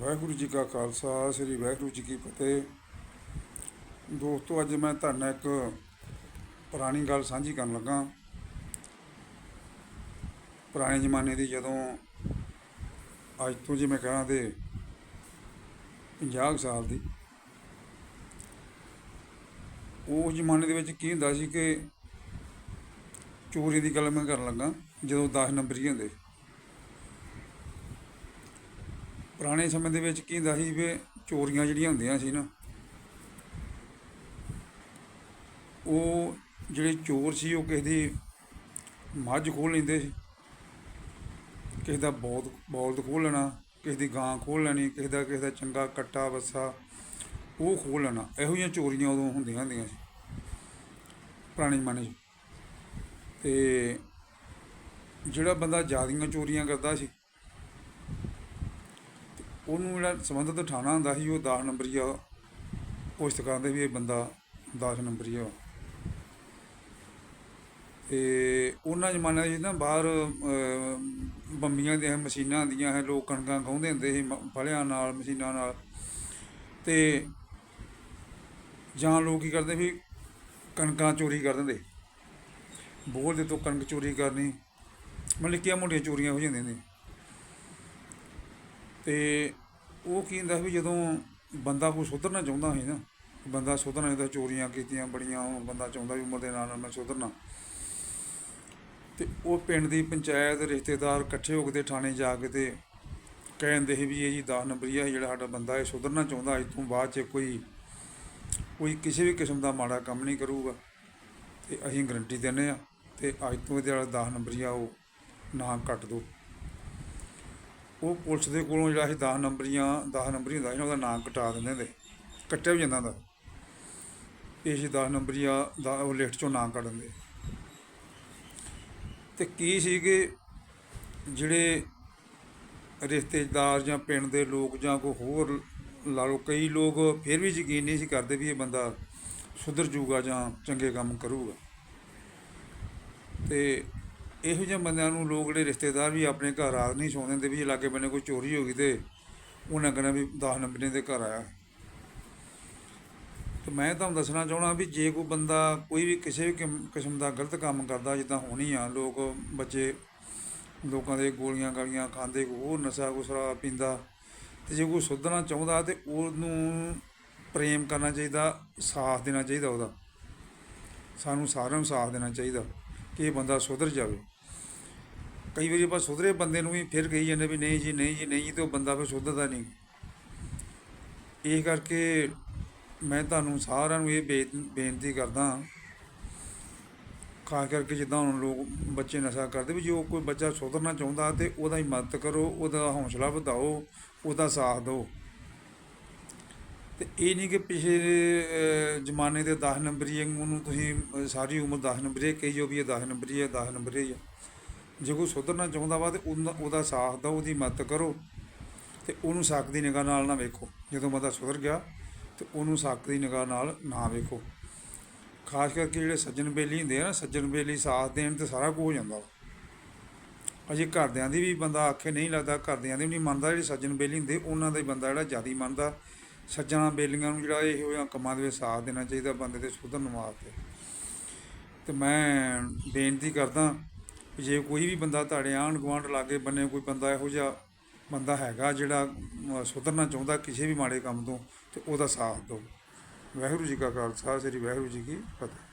ਵਾਹਿਗੁਰੂ ਜੀ ਕਾ ਖਾਲਸਾ, ਸ੍ਰੀ ਵਾਹਿਗੁਰੂ ਜੀ ਕੀ ਫਤਿਹ। ਦੋਸਤੋ, ਅੱਜ ਮੈਂ ਤੁਹਾਡੇ ਨਾਲ ਇੱਕ ਪੁਰਾਣੀ ਗੱਲ ਸਾਂਝੀ ਕਰਨ ਲੱਗਾ। ਪੁਰਾਣੇ ਜ਼ਮਾਨੇ ਦੀ ਜਦੋਂ, ਅੱਜ ਤੋਂ ਜੇ ਮੈਂ ਕਹਾਂ ਤੇ 50 ਕੁ ਸਾਲ ਦੀ, ਉਸ ਜ਼ਮਾਨੇ ਦੇ ਵਿੱਚ ਕੀ ਹੁੰਦਾ ਸੀ ਕਿ ਚੋਰੀ ਦੀ ਗੱਲ ਮੈਂ ਕਰਨ ਲੱਗਾ, ਜਦੋਂ 10 ਨੰਬਰ ਹੀ ਹੁੰਦੇ ਸੀ। ਪੁਰਾਣੇ ਸਮੇਂ ਦੇ ਵਿੱਚ ਕੀ ਹੁੰਦਾ ਸੀ ਵੀ ਚੋਰੀਆਂ ਜਿਹੜੀਆਂ ਹੁੰਦੀਆਂ ਸੀ ਨਾ, ਉਹ ਜਿਹੜੇ ਚੋਰ ਸੀ ਉਹ ਕਿਸੇ ਦੀ ਮੱਝ ਖੋਲ ਲੈਂਦੇ ਸੀ, ਕਿਸੇ ਦਾ ਬੌਦ ਬੌਲਦ ਖੋਲ ਲੈਣਾ, ਕਿਸੇ ਦੀ ਗਾਂ ਖੋਲ ਲੈਣੀ, ਕਿਸੇ ਦਾ ਕਿਸੇ ਦਾ ਚੰਗਾ ਕੱਟਾ ਵੱਸਾ ਉਹ ਖੋਲ ਲੈਣਾ, ਇਹੋ ਜਿਹੀਆਂ ਚੋਰੀਆਂ ਉਦੋਂ ਹੁੰਦੀਆਂ ਹੁੰਦੀਆਂ ਸੀ, ਪੁਰਾਣੇ ਜ਼ਮਾਨੇ 'ਚ। ਤੇ ਜਿਹੜਾ ਬੰਦਾ ਜ਼ਿਆਦੀਆਂ ਚੋਰੀਆਂ ਕਰਦਾ ਸੀ ਉਹਨੂੰ ਜਿਹੜਾ ਸੰਬੰਧਿਤ ਥਾਣਾ ਹੁੰਦਾ ਸੀ, ਉਹ 10 ਨੰਬਰੀਆ ਪੁਸਤ ਕਰਦੇ ਵੀ ਇਹ ਬੰਦਾ 10 ਨੰਬਰੀਆ ਵਾ। ਤੇ ਉਹਨਾਂ ਜ਼ਮਾਨਿਆਂ ਵਿੱਚ ਨਾ ਬਾਹਰ ਬੰਬੀਆਂ ਦੀਆਂ, ਮਸ਼ੀਨਾਂ ਆਉਂਦੀਆਂ ਹੈ ਲੋਕ ਕਣਕਾਂ ਖਾਉਂਦੇ ਹੁੰਦੇ ਸੀ, ਮ- ਫਲਿਆਂ ਨਾਲ, ਮਸ਼ੀਨਾਂ ਨਾਲ। ਤੇ ਜਾਂ ਲੋਕ ਕੀ ਕਰਦੇ ਵੀ ਕਣਕਾਂ ਚੋਰੀ ਕਰ ਦਿੰਦੇ। ਬੋਲ ਦੇ ਤੋਂ ਕਣਕ ਚੋਰੀ ਕਰਨੀ। ਮਤਲਬ ਨਿੱਕੀਆਂ ਮੋਟੀਆਂ ਚੋਰੀਆਂ ਹੋ ਜਾਂਦੀਆਂ ਨੇ। ਤੇ ਉਹ ਕੀ ਹੁੰਦਾ ਵੀ ਜਦੋਂ ਬੰਦਾ ਕੋਈ ਸੁਧਰਨਾ ਚਾਹੁੰਦਾ ਸੀ ਨਾ, ਬੰਦਾ ਸੁਧਰਨਾ ਚਾਹੁੰਦਾ, ਚੋਰੀਆਂ ਕੀਤੀਆਂ ਬੜੀਆਂ ਹੁਣ ਬੰਦਾ ਚਾਹੁੰਦਾ ਵੀ ਉਮਰ ਦੇ ਨਾਲ ਨਾਲ ਮੈਂ ਸੁਧਰਨਾ। ਤੇ ਉਹ ਪਿੰਡ ਦੀ ਪੰਚਾਇਤ, ਰਿਸ਼ਤੇਦਾਰ ਇਕੱਠੇ ਹੋ ਕੇ ਤੇ ਥਾਣੇ ਜਾ ਕੇ ਤੇ ਕਹਿੰਦੇ ਸੀ ਵੀ ਇਹ ਜੀ 10 ਨੰਬਰੀਆ ਜਿਹੜਾ ਸਾਡਾ ਬੰਦਾ ਇਹ ਸੁਧਰਨਾ ਚਾਹੁੰਦਾ, ਅੱਜ ਤੋਂ ਬਾਅਦ ਚ ਕੋਈ ਕੋਈ ਕਿਸੇ ਵੀ ਕਿਸਮ ਦਾ ਮਾੜਾ ਕੰਮ ਨਹੀਂ ਕਰੂਗਾ। ਤੇ ਅਸੀਂ ਗਰੰਟੀ ਦਿੰਦੇ ਆ ਤੇ ਅੱਜ ਤੋਂ ਇਹਦੇ ਵਾਲਾ 10 ਨੰਬਰੀਆ ਉਹ ਨਾ ਕੱਟ ਦੋ। ਉਹ ਪੁਲਿਸ ਦੇ ਕੋਲੋਂ ਜਿਹੜਾ ਸੀ 10 ਨੰਬਰੀਆਂ 10 ਨੰਬਰੀ ਹੁੰਦਾ ਸੀ ਨਾ, ਉਹਦਾ ਨਾਂ ਕਟਾ ਦਿੰਦੇ ਹੁੰਦੇ। ਕੱਟਿਆ ਵੀ ਜਾਂਦਾ ਹੁੰਦਾ। ਇਹ ਸੀ 10 ਨੰਬਰੀਆ ਦਾ ਉਹ ਲਿਸਟ ਚੋਂ ਨਾਂ ਕੱਢ ਦਿੰਦੇ। ਤੇ ਕੀ ਸੀ ਕਿ ਜਿਹੜੇ ਰਿਸ਼ਤੇਦਾਰ ਜਾਂ ਪਿੰਡ ਦੇ ਲੋਕ ਜਾਂ ਕੋਈ ਹੋਰ ਲਾ ਲਓ, ਕਈ ਲੋਕ ਫਿਰ ਵੀ ਯਕੀਨ ਨਹੀਂ ਸੀ ਕਰਦੇ ਵੀ ਇਹ ਬੰਦਾ ਸੁਧਰ ਜੂਗਾ ਜਾਂ ਚੰਗੇ ਕੰਮ ਕਰੂਗਾ। ਤੇ ਇਹੋ ਜਿਹੇ ਬੰਦਿਆਂ ਨੂੰ ਲੋਕ ਜਿਹੜੇ ਰਿਸ਼ਤੇਦਾਰ ਵੀ ਆਪਣੇ ਘਰ ਰਾਤ ਨਹੀਂ ਸੌਂ ਦਿੰਦੇ ਵੀ ਲਾਗੇ ਬੰਨੇ ਕੋਈ ਚੋਰੀ ਹੋ ਗਈ ਤੇ ਉਹਨਾਂ ਕਹਿਣਾ ਵੀ 10 ਨੰਬਰੇ ਦੇ ਘਰ ਆਇਆ। ਤੇ ਮੈਂ ਤੁਹਾਨੂੰ ਦੱਸਣਾ ਚਾਹਣਾ ਵੀ ਜੇ ਕੋਈ ਬੰਦਾ ਕੋਈ ਵੀ ਕਿਸੇ ਵੀ ਕਿਸਮ ਦਾ ਗਲਤ ਕੰਮ ਕਰਦਾ ਜਿੱਦਾਂ ਹੋਣੀ ਆ, ਲੋਕ ਬੱਚੇ ਲੋਕਾਂ ਦੇ ਗੋਲੀਆਂ ਗਾਲੀਆਂ ਖਾਂਦੇ ਕੋਈ ਹੋਰ ਨਸ਼ਾ ਕੋਈ ਪੀਂਦਾ ਤੇ ਜੇ ਕੋਈ ਸੁਧਰਨਾ ਚਾਹੁੰਦਾ ਤੇ ਉਹਨੂੰ ਪ੍ਰੇਮ ਕਰਨਾ ਚਾਹੀਦਾ, ਸਾਥ ਦੇਣਾ ਚਾਹੀਦਾ ਉਹਦਾ। ਸਾਨੂੰ ਸਾਰਿਆਂ ਨੂੰ ਸਾਥ ਦੇਣਾ ਚਾਹੀਦਾ। ਕਿ ਇਹ ਬੰਦਾ ਸੁਧਰ ਜਾਵੇ। ਕਈ ਵਾਰੀ ਆਪਾਂ ਸੁਧਰੇ ਬੰਦੇ ਨੂੰ ਵੀ ਫਿਰ ਕਹੀ ਜਾਂਦੇ ਵੀ ਨਹੀਂ ਜੀ ਨਹੀਂ ਜੀ ਨਹੀਂ ਜੀ ਤੇ ਉਹ ਬੰਦਾ ਫਿਰ ਸੁਧਰਦਾ ਨਹੀਂ। ਇਹ ਕਰਕੇ ਮੈਂ ਤੁਹਾਨੂੰ ਸਾਰਿਆਂ ਨੂੰ ਇਹ ਬੇ- ਬੇਨਤੀ ਕਰਦਾ ਖਾਸ ਕਰਕੇ ਜਿੱਦਾਂ ਹੁਣ ਲੋਕ ਬੱਚੇ ਨਸ਼ਾ ਕਰਦੇ ਵੀ ਜੋ ਕੋਈ ਬੱਚਾ ਸੁਧਰਨਾ ਚਾਹੁੰਦਾ ਤੇ ਉਹਦਾ ਹੀ ਮਦਦ ਕਰੋ, ਉਹਦਾ ਹੌਸਲਾ ਵਧਾਓ, ਉਹਦਾ ਸਾਥ ਦਿਓ। ਅਤੇ ਇਹ ਨਹੀਂ ਕਿ ਪਿਛਲੇ ਜ਼ਮਾਨੇ ਦੇ 10 ਨੰਬਰੀ ਨੂੰ ਤੁਸੀਂ ਸਾਰੀ ਉਮਰ 10 ਨੰਬਰੀ ਕਹੀ ਜੋ ਵੀ ਇਹ 10 ਨੰਬਰੀ ਹੈ 10 ਨੰਬਰੀ ਹੈ ਜੇ ਕੋਈ ਸੁਧਰਨਾ ਚਾਹੁੰਦਾ ਵਾ ਤੇ ਉਹਦਾ ਸਾਥ ਦਿਓ, ਉਹਦੀ ਮਦਦ ਕਰੋ। ਤੇ ਉਹਨੂੰ ਸਾਕ ਦੀ ਨਿਗਾਹ ਨਾਲ ਨਾ ਵੇਖੋ। ਜਦੋਂ ਬੰਦਾ ਸੁਧਰ ਗਿਆ, ਤੇ ਉਹਨੂੰ ਸਾਕ ਦੀ ਨਿਗਾਹ ਨਾਲ ਨਾ ਵੇਖੋ। ਖਾਸ ਕਰਕੇ ਜਿਹੜੇ ਸੱਜਣ ਬੇਲੀ ਹੁੰਦੇ ਆ ਨਾ, ਸੱਜਣ ਬੇਲੀ ਸਾਥ ਦੇਣ ਤੇ ਸਾਰਾ ਕੁਝ ਹੋ ਜਾਂਦਾ ਅਜੇ ਘਰਦਿਆਂ ਦੀ ਵੀ ਬੰਦਾ ਆਖੇ ਨਹੀਂ ਲੱਗਦਾ, ਘਰਦਿਆਂ ਦੀ ਵੀ ਨਹੀਂ ਮੰਨਦਾ, ਜਿਹੜੇ ਸੱਜਣ ਬੇਲੀ ਹੁੰਦੇ, ਉਹਨਾਂ ਦਾ ਹੀ ਬੰਦਾ ਜਿਹੜਾ ਜ਼ਿਆਦਾ ਮੰਨਦਾ। ਸੱਜਣਾ ਬੇਲੀਆਂ ਨੂੰ ਜਿਹੜਾ ਇਹੋ ਜਿਹਾ ਕੰਮਾਂ ਦੇ ਵਿੱਚ ਸਾਥ ਦੇਣਾ ਚਾਹੀਦਾ, ਬੰਦੇ ਦੇ ਸੁਧਰਨ ਵਾਸਤੇ। ਤੇ ਮੈਂ ਬੇਨਤੀ ਕਰਦਾ ਵੀ ਜੇ ਕੋਈ ਵੀ ਬੰਦਾ ਤੁਹਾਡੇ ਆਂਢ ਗੁਆਂਢ ਲਾਗੇ ਬੰਨੇ ਕੋਈ ਬੰਦਾ ਇਹੋ ਜਿਹਾ ਬੰਦਾ ਹੈਗਾ ਜਿਹੜਾ ਸੁਧਰਨਾ ਚਾਹੁੰਦਾ ਕਿਸੇ ਵੀ ਮਾੜੇ ਕੰਮ ਤੋਂ, ਤੇ ਉਹਦਾ ਸਾਥ ਦਿਓ। ਵਾਹਿਗੁਰੂ ਜੀ ਕਾ ਖਾਲਸਾ, ਸ੍ਰੀ ਵਾਹਿਗੁਰੂ ਜੀ ਕੀ ਫਤਿਹ।